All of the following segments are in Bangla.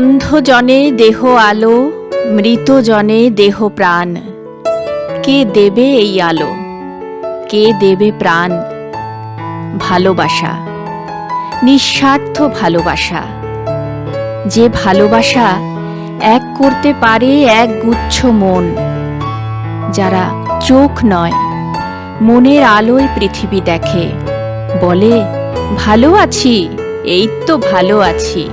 অন্ধজনে দেহ আলো, মৃতজনে দেহ প্রাণ। কে দেবে এই আলো? কে দেবে প্রাণ? ভালোবাসা। নিঃস্বার্থ ভালোবাসা। যে ভালোবাসা এক করতে পারে এক গুচ্ছ মন। যারা চোখ নয়, মনের আলোয় পৃথিবী দেখে। বলে, ভালো আছি, এই তো ভালো আছি।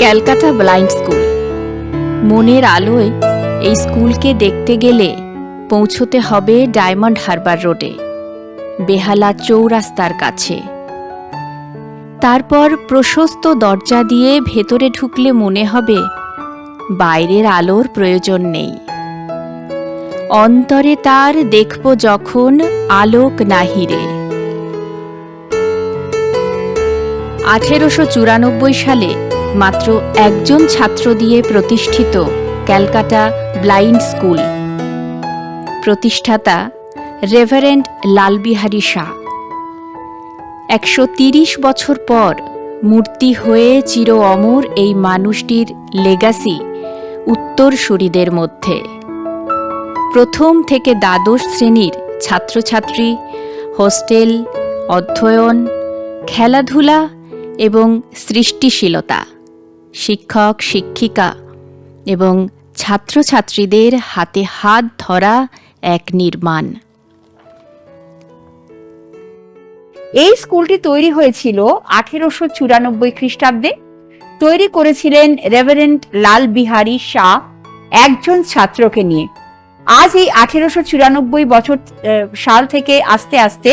Calcutta blind school. মনের আলোয় এই স্কুলকে দেখতে গেলে পৌঁছতে হবে ডায়মন্ড হারবার রোডে, বেহালা চৌরাস্তার কাছে। তারপর প্রশস্ত দরজা দিয়ে ভেতরে ঢুকলে মনে হবে বাইরের আলোর প্রয়োজন নেই। অন্তরে তার দেখব যখন আলোক নাহিরে। আঠেরোশো চুরানব্বই সালে মাত্র একজন ছাত্র দিয়ে প্রতিষ্ঠিত ক্যালকাটা ব্লাইন্ড স্কুল। প্রতিষ্ঠাতা রেভারেন্ড লালবিহারী শাহ। একশো তিরিশ বছর পর মূর্তি হয়ে চির অমর এই মানুষটির লেগাসি উত্তরসূরিদের মধ্যে। প্রথম থেকে দ্বাদশ শ্রেণির ছাত্রছাত্রী, হোস্টেল, অধ্যয়ন, খেলাধুলা এবং সৃষ্টিশীলতা। শিক্ষক, শিক্ষিকা এবং ছাত্রছাত্রীদের হাতে হাত ধরা এক নির্মাণ। এই স্কুলটি তৈরি হয়েছিল আঠেরোশো চুরানব্বই খ্রিস্টাব্দে। তৈরি করেছিলেন রেভারেন্ট লাল বিহারী শাহ একজন ছাত্রকে নিয়ে। আজ এই আঠেরোশো চুরানব্বই বছর সাল থেকে আস্তে আস্তে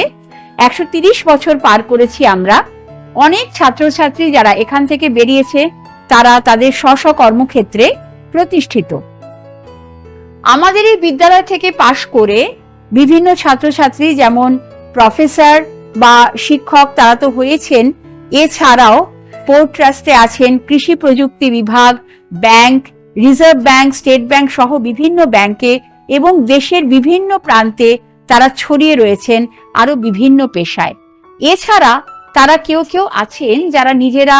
একশো তিরিশ বছর পার করেছি আমরা। অনেক ছাত্রছাত্রী যারা এখান থেকে বেরিয়েছে তারা তাদের স্ব কর্মক্ষেত্রে প্রতিষ্ঠিত। আমাদের এই বিদ্যালয় থেকে পাশ করে বিভিন্ন ছাত্রছাত্রী যেমন প্রফেসর বা শিক্ষক তারা তো হয়েছেন, এছাড়াও পোর্ট ট্রাস্টে আছেন কৃষি প্রযুক্তি বিভাগ, bank, reserve bank, state bank সহ বিভিন্ন ব্যাংকে এবং দেশের বিভিন্ন প্রান্তে তারা ছড়িয়ে রয়েছেন আরও বিভিন্ন পেশায়। এছাড়া তারা কেউ কেউ আছেন যারা নিজেরা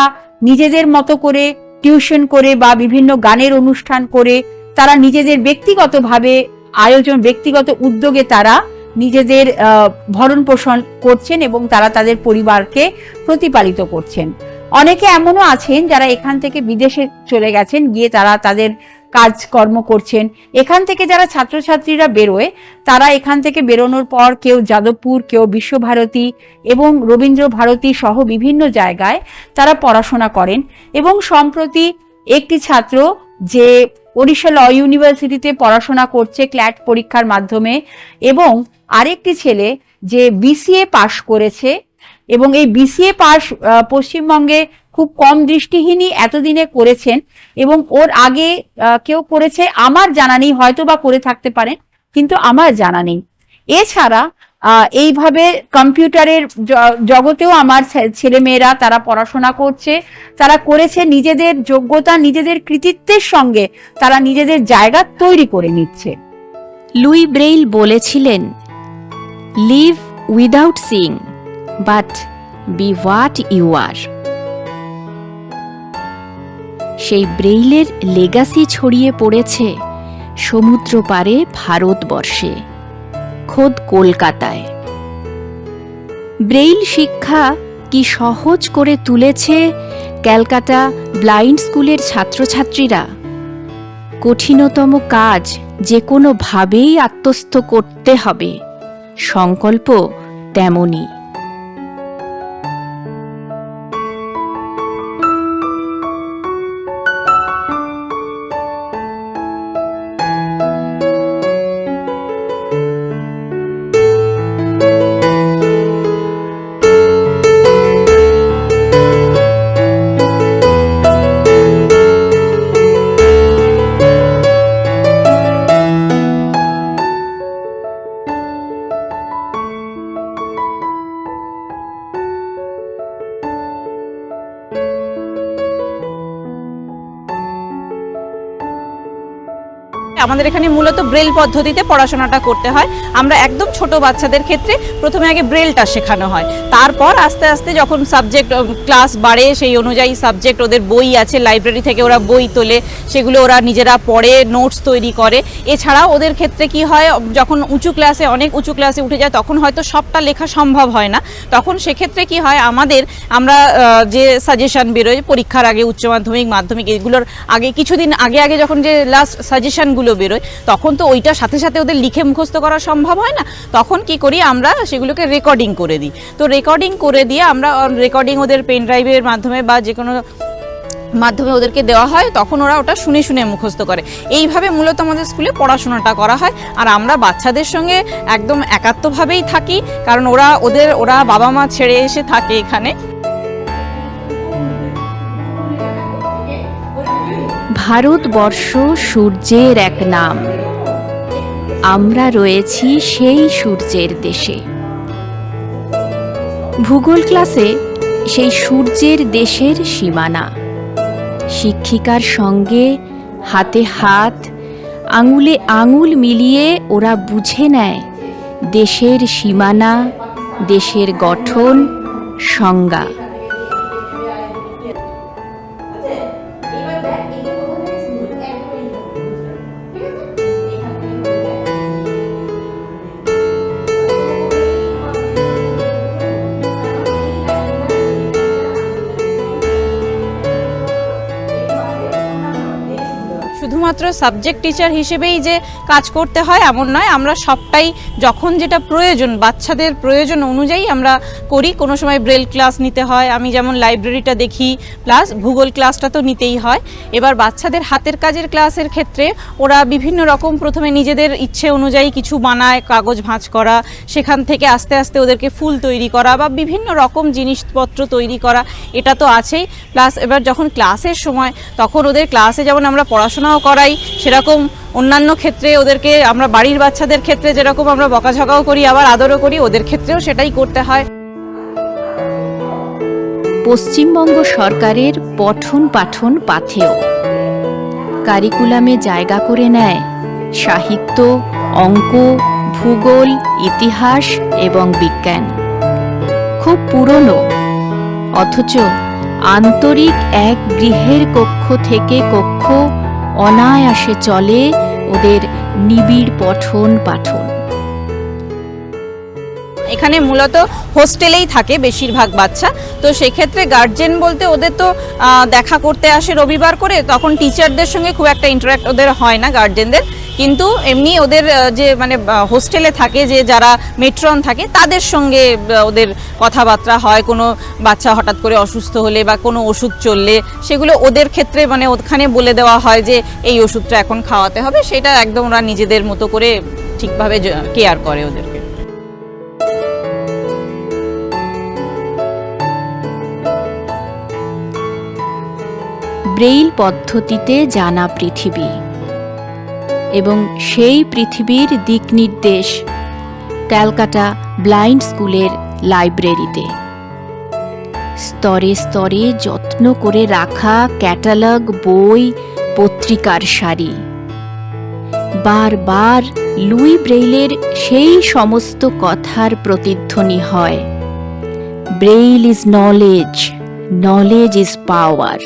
নিজেদের মতো করে টিউশন করে বা বিভিন্ন গানের অনুষ্ঠান করে তারা নিজেদের ব্যক্তিগতভাবে আয়োজন, ব্যক্তিগত উদ্যোগে তারা নিজেদের ভরণ পোষণ করছেন এবং তারা তাদের পরিবারকে প্রতিপালিত করছেন। অনেকে এমনও আছেন যারা এখান থেকে বিদেশে চলে গেছেন, গিয়ে তারা তাদের কাজকর্ম করছেন। এখান থেকে যারা ছাত্রছাত্রীরা বেরোয় তারা এখান থেকে বেরোনোর পর কেউ যাদবপুর কেউ বিশ্বভারতী এবং রবীন্দ্র ভারতী সহ বিভিন্ন জায়গায় তারা পড়াশোনা করেন এবং সম্প্রতি একটি ছাত্র যে ওড়িশা ল ইউনিভার্সিটিতে পড়াশোনা করছে ক্ল্যাট পরীক্ষার মাধ্যমে এবং আরেকটি ছেলে যে বিসিএ পাশ করেছে এবং এই বিসিএ আহ, পশ্চিমবঙ্গে খুব কম দৃষ্টিহীনই এতদিনে করেছেন এবং ওর আগে কেউ করেছে, আমার জানা নেই, হয়তো বা করে থাকতে পারেন, কিন্তু আমার জানা নেই। এছাড়া এইভাবে কম্পিউটারের জগতেও আমার ছেলেমেয়েরা তারা পড়াশোনা করছে, তারা করেছে নিজেদের যোগ্যতা, নিজেদের কৃতিত্বের সঙ্গে তারা নিজেদের জায়গা তৈরি করে নিচ্ছে। লুই ব্রেইল বলেছিলেন, live without sing but be what you are. সেই ব্রেইলের লেগাসি ছড়িয়ে পড়েছে সমুদ্র পারে ভারতবর্ষে, খোদ কলকাতায়। ব্রেইল শিক্ষা কি সহজ করে তুলেছে ক্যালকাটা ব্লাইন্ড স্কুলের ছাত্রছাত্রীরা? কঠিনতম কাজ যে কোনোভাবেই আত্মস্থ করতে হবে, সংকল্প তেমনই। আমাদের এখানে মূলত ব্রেল পদ্ধতিতে পড়াশোনাটা করতে হয়। আমরা একদম ছোট বাচ্চাদের ক্ষেত্রে প্রথমে আগে ব্রেলটা শেখানো হয়। তারপর আস্তে আস্তে যখন সাবজেক্ট ক্লাস বাড়ে, সেই অনুযায়ী সাবজেক্ট ওদের বই আছে লাইব্রেরি থেকে ওরা বই তোলে, সেগুলো ওরা নিজেরা পড়ে নোটস তৈরি করে। এছাড়াও ওদের ক্ষেত্রে কি হয়, যখন উঁচু ক্লাসে অনেক উঁচু ক্লাসে উঠে যায়, তখন হয়তো সবটা লেখা সম্ভব হয় না। তখন সেক্ষেত্রে কি হয়, আমাদের, আমরা যে সাজেশন বেরোয়, পরীক্ষার আগে উচ্চ মাধ্যমিক মাধ্যমিক, এগুলোর আগে, কিছুদিন আগে আগে যখন যে লাস্ট সাজেশনগুলো বেরোয়, তখন তো ওইটার সাথে সাথে ওদের লিখে মুখস্থ করা সম্ভব হয় না। তখন কি করি আমরা সেগুলোকে রেকর্ডিং করে দিই। তো রেকর্ডিং করে দিয়ে আমরা রেকর্ডিং ওদের পেন ড্রাইভের মাধ্যমে বা যে কোনো মাধ্যমে ওদেরকে দেওয়া হয়, তখন ওরা ওটা শুনে শুনে মুখস্থ করে। এইভাবে মূলত আমাদের স্কুলে পড়াশোনাটা করা হয়। আর আমরা বাচ্চাদের সঙ্গে একদম একাত্মভাবেই থাকি, কারণ ওরা ওদের, ওরা বাবা মা ছেড়ে এসে থাকে এখানে। ভারতবর্ষ সূর্যের এক নাম। আমরা রয়েছি সেই সূর্যের দেশে। ভূগোল ক্লাসে সেই সূর্যের দেশের সীমানা। শিক্ষিকার সঙ্গে হাতে হাত, আঙুলে আঙুল মিলিয়ে ওরা বুঝে নেয় দেশের সীমানা, দেশের গঠন, সংজ্ঞা। সাবজেক্ট টিচার হিসেবেই যে কাজ করতে হয়, এমন নয়। আমরা সবটাই যখন যেটা প্রয়োজন, বাচ্চাদের প্রয়োজন অনুযায়ী আমরা করি। কোনো সময় ব্রেল ক্লাস নিতে হয়। আমি যেমন লাইব্রেরিটা দেখি প্লাস ভূগোল ক্লাসটা তো নিতেই হয়। এবার বাচ্চাদের হাতের কাজের ক্লাসের ক্ষেত্রে ওরা বিভিন্ন রকম প্রথমে নিজেদের ইচ্ছে অনুযায়ী কিছু বানায়, কাগজ ভাঁজ করা, সেখান থেকে আস্তে আস্তে ওদেরকে ফুল তৈরি করা বা বিভিন্ন রকম জিনিসপত্র তৈরি করা, এটা তো আছেই। প্লাস এবার যখন ক্লাসের সময়, তখন ওদের ক্লাসে যেমন আমরা পড়াশোনাও করাই সেরকম অন্যান্য ক্ষেত্রে ওদেরকে, আমরা বাড়ির বাচ্চাদের ক্ষেত্রে যেরকম আমরা বকাঝকাও করি, আবার আদরও করি, ওদের ক্ষেত্রেও সেটাই করতে হয়। পশ্চিমবঙ্গ সরকারের পঠন পাঠন পাথেয়। কারিকুলামে জায়গা করে নেয় সাহিত্য, অঙ্ক, ভূগোল, ইতিহাস এবং বিজ্ঞান। খুব পুরনো, অথচ আন্তরিক এক গৃহের কক্ষ থেকে কক্ষ অনায়াসে চলে ওদের নিবিড় পঠন পাঠন। এখানে মূলত হোস্টেলেই থাকে বেশিরভাগ বাচ্চা। তো সেক্ষেত্রে গার্জেন বলতে ওদের তো দেখা করতে আসে রবিবার করে, তখন টিচারদের সঙ্গে খুব একটা ইন্টারাক্ট ওদের হয় না গার্জেনদের কিন্তু এমনি ওদের যে মানে হোস্টেলে থাকে, যে যারা মেট্রন থাকে, তাদের সঙ্গে ওদের কথাবার্তা হয়। কোনো বাচ্চা হঠাৎ করে অসুস্থ হলে বা কোনো ওষুধ চললে, সেগুলো ওদের ক্ষেত্রে মানে ওখানে বলে দেওয়া হয় যে, এই ওষুধটা এখন খাওয়াতে হবে। সেটা একদম ওরা নিজেদের মতো করে ঠিকভাবে কেয়ার করে ওদেরকে। ব্রেইল পদ্ধতিতে জানা পৃথিবী। এবং সেই পৃথিবীর দিক নির্দেশ ক্যালকাটা ব্লাইন্ড স্কুলের লাইব্রেরিতে। স্তরে স্তরে যত্ন করে রাখা ক্যাটালগ, বই, পত্রিকার সারি। বারবার লুই ব্রেইলের সেই সমস্ত কথার প্রতিধ্বনি হয়। Braille is knowledge knowledge is power.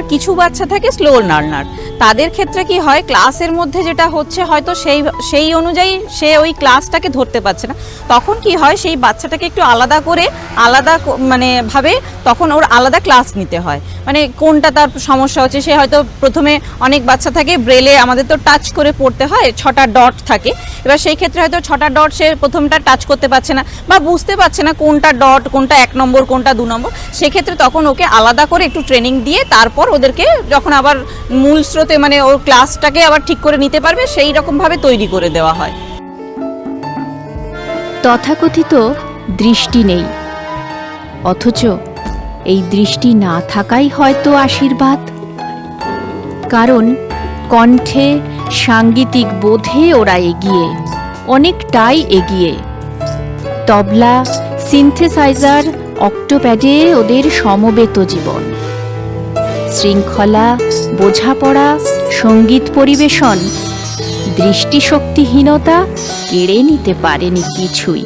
এবার কিছু বাচ্চা থাকে স্লো লার্নার তাদের ক্ষেত্রে কি হয় ক্লাসের মধ্যে যেটা হচ্ছে হয়তো সেই সেই অনুযায়ী সে ওই ক্লাসটাকে ধরতে পারছে না। তখন কি হয়, সেই বাচ্চাটাকে একটু আলাদা করে, আলাদা মানে ভাবে তখন ওর আলাদা ক্লাস নিতে হয়। মানে কোনটা তার সমস্যা হচ্ছে, সে হয়তো প্রথমে অনেক বাচ্চা থাকে ব্রেলে আমাদের তো টাচ করে পড়তে হয়, ছটা ডট থাকে। এবার সেই ক্ষেত্রে হয়তো ছটা ডট সে প্রথমটা টাচ করতে পারছে না বা বুঝতে পারছে না কোনটা ডট কোনটা এক নম্বর, কোনটা দু নম্বর। সেক্ষেত্রে তখন ওকে আলাদা করে একটু ট্রেনিং দিয়ে তারপর ওদেরকে যখন আবার মূল স্রোতে মানে ওর ক্লাসটাকে আবার ঠিক করে নিতে পারবে, সেই রকমভাবে তৈরি করে দেওয়া হয়। তথাকথিত দৃষ্টি নেই। অথচ এই দৃষ্টি না থাকাই হয়তো আশীর্বাদ। কারণ কণ্ঠে সাঙ্গীতিক বোধে ওরা এগিয়ে, অনেকটাই এগিয়ে। তবলা, সিনথেসাইজার, অক্টোপ্যাডে ওদের সমবেত জীবন। শৃঙ্খলা, বোঝাপড়া, সংগীত পরিবেশন, দৃষ্টিশক্তিহীনতা কেড়ে নিতে পারেনি কিছুই।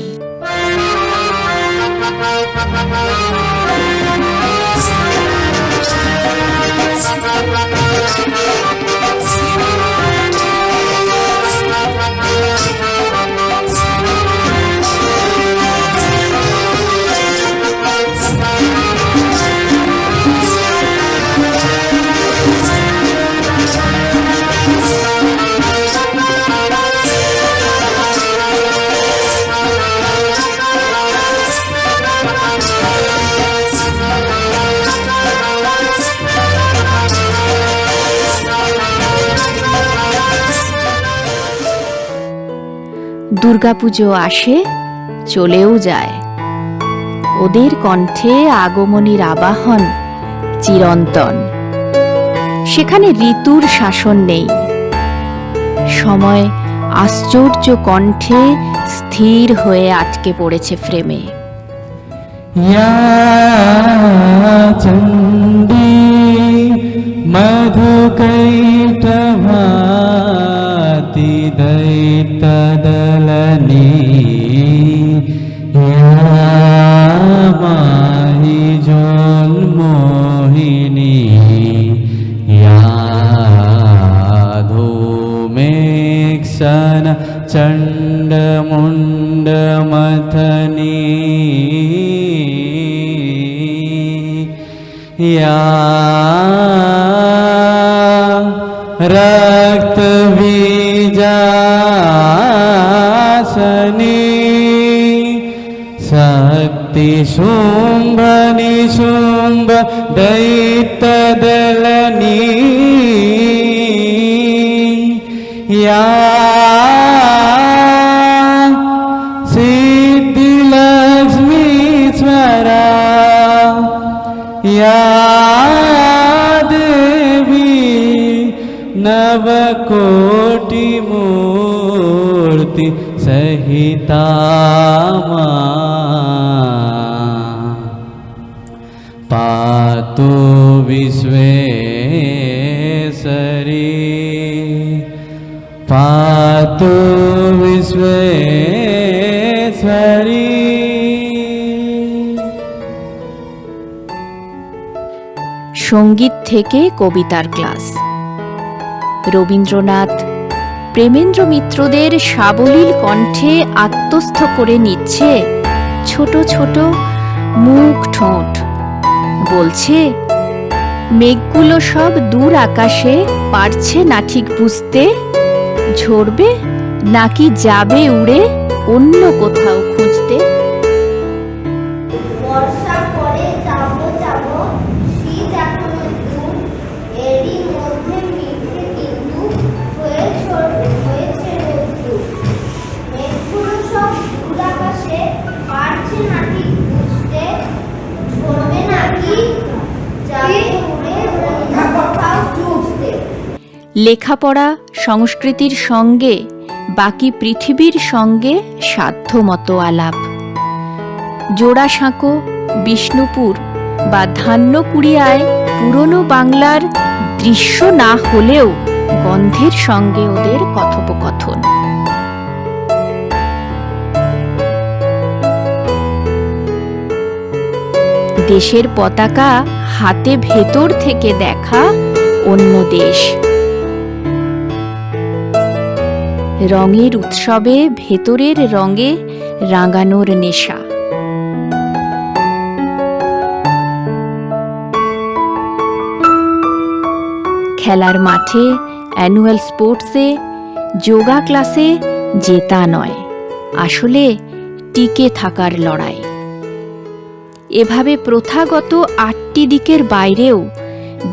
দুর্গাপুজো আসে, চলেও যায়। ওদের কণ্ঠে আগমনীর আবাহন চিরন্তন। সেখানে ঋতুর শাসন নেই। সময় আশ্চর্য কণ্ঠে স্থির হয়ে আটকে পড়েছে ফ্রেমে। या दलनि माहि महि जोल् चण्डमुण्डमथनी। या रक्त शक्ति शुम्भ निशुम्भ दैत्यदलनी। या सिद्धिलक्ष्मीश्वरा या देवी नवकोटिमूर्ति सहिता मां। पातु विश्वेश्वरी पातु विश्वेश्वरी সঙ্গীত থেকে কবিতার ক্লাস রবীন্দ্রনাথ প্রেমেন্দ্র মিত্রদের সাবলীল কণ্ঠে আত্মস্থ করে নিচ্ছে ছোট ছোট মুখ ঠোঁট। বলছে, মেঘগুলো সব দূর আকাশে পারছে না ঠিক বুঝতে? ঝরবে নাকি যাবে উড়ে অন্য কোথাও খুঁজতে? লেখাপড়া সংস্কৃতির সঙ্গে, বাকি পৃথিবীর সঙ্গে সাধ্যমতো আলাপ। জোড়াসাঁকো, বিষ্ণুপুর বা ধান্যকুড়িয়ায় পুরনো বাংলার দৃশ্য না হলেও গন্ধের সঙ্গে ওদের কথোপকথন। দেশের পতাকা হাতে ভেতর থেকে দেখা অন্য দেশ। রঙের উৎসবে, ভেতরের রঙে রাঙানোর নেশা। খেলার মাঠে অ্যানুয়াল স্পোর্টসে যোগা ক্লাসে জেতা নয়, আসলে টিকে থাকার লড়াই। এভাবে প্রথাগত আটটি দিকের বাইরেও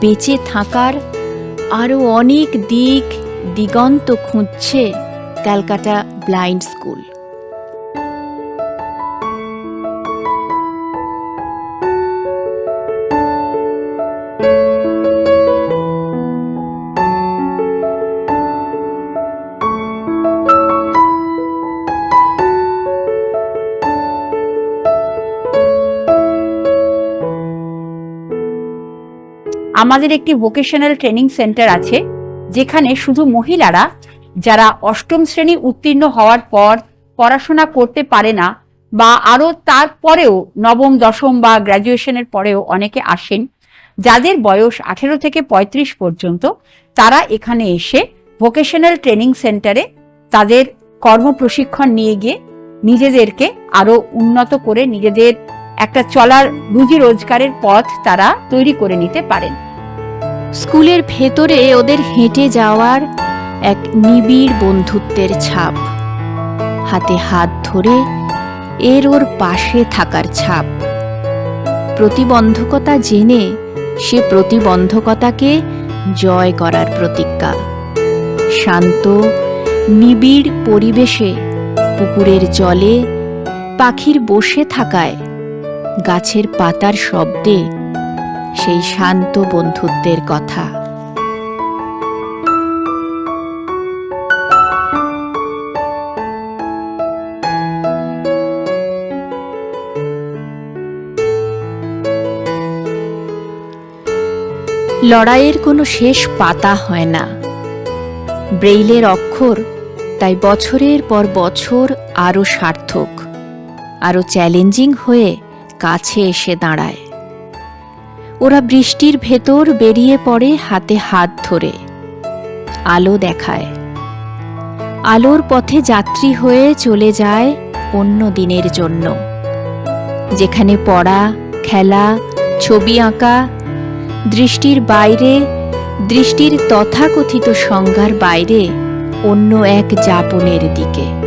বেঁচে থাকার আরও অনেক দিক দিগন্ত খুঁজছে ক্যালকাটা ব্লাইন্ড স্কুল। আমাদের একটি ভোকেশনাল ট্রেনিং সেন্টার আছে যেখানে শুধু মহিলারা যারা অষ্টম শ্রেণি উত্তীর্ণ হওয়ার পর পড়াশোনা করতে পারে না বা আরও তারপরেও নবম, দশম বা গ্র্যাজুয়েশনের পরেও অনেকে আসেন, যাদের বয়স আঠেরো থেকে পঁয়ত্রিশ পর্যন্ত, তারা এখানে এসে ভোকেশনাল ট্রেনিং সেন্টারে তাদের কর্ম প্রশিক্ষণ নিয়ে গিয়ে নিজেদেরকে আরও উন্নত করে নিজেদের একটা চলার রুজি রোজগারের পথ তারা তৈরি করে নিতে পারেন। স্কুলের ভেতরে ওদের হেঁটে যাওয়ার এক নিবিড় বন্ধুত্বের ছাপ। হাতে হাত ধরে এর ওর পাশে থাকার ছাপ। প্রতিবন্ধকতা জেনে সে প্রতিবন্ধকতাকে জয় করার প্রতিজ্ঞা। শান্ত, নিবিড় পরিবেশে পুকুরের জলে পাখির বসে থাকায় গাছের পাতার শব্দে সেই শান্ত বন্ধুত্বের কথা। লড়াইয়ের কোনো শেষ পাতা হয় না। ব্রেইলের অক্ষর তাই বছরের পর বছর আরও সার্থক, আরও চ্যালেঞ্জিং হয়ে কাছে এসে দাঁড়ায়। ওরা বৃষ্টির ভেতর বেরিয়ে পড়ে হাতে হাত ধরে, আলো দেখায়। আলোর পথে যাত্রী হয়ে চলে যায় অন্য দিনের জন্য, যেখানে পড়া, খেলা, ছবি আঁকা দৃষ্টির বাইরে দৃষ্টির তথাকথিত সংজ্ঞার বাইরে অন্য এক যাপনের দিকে।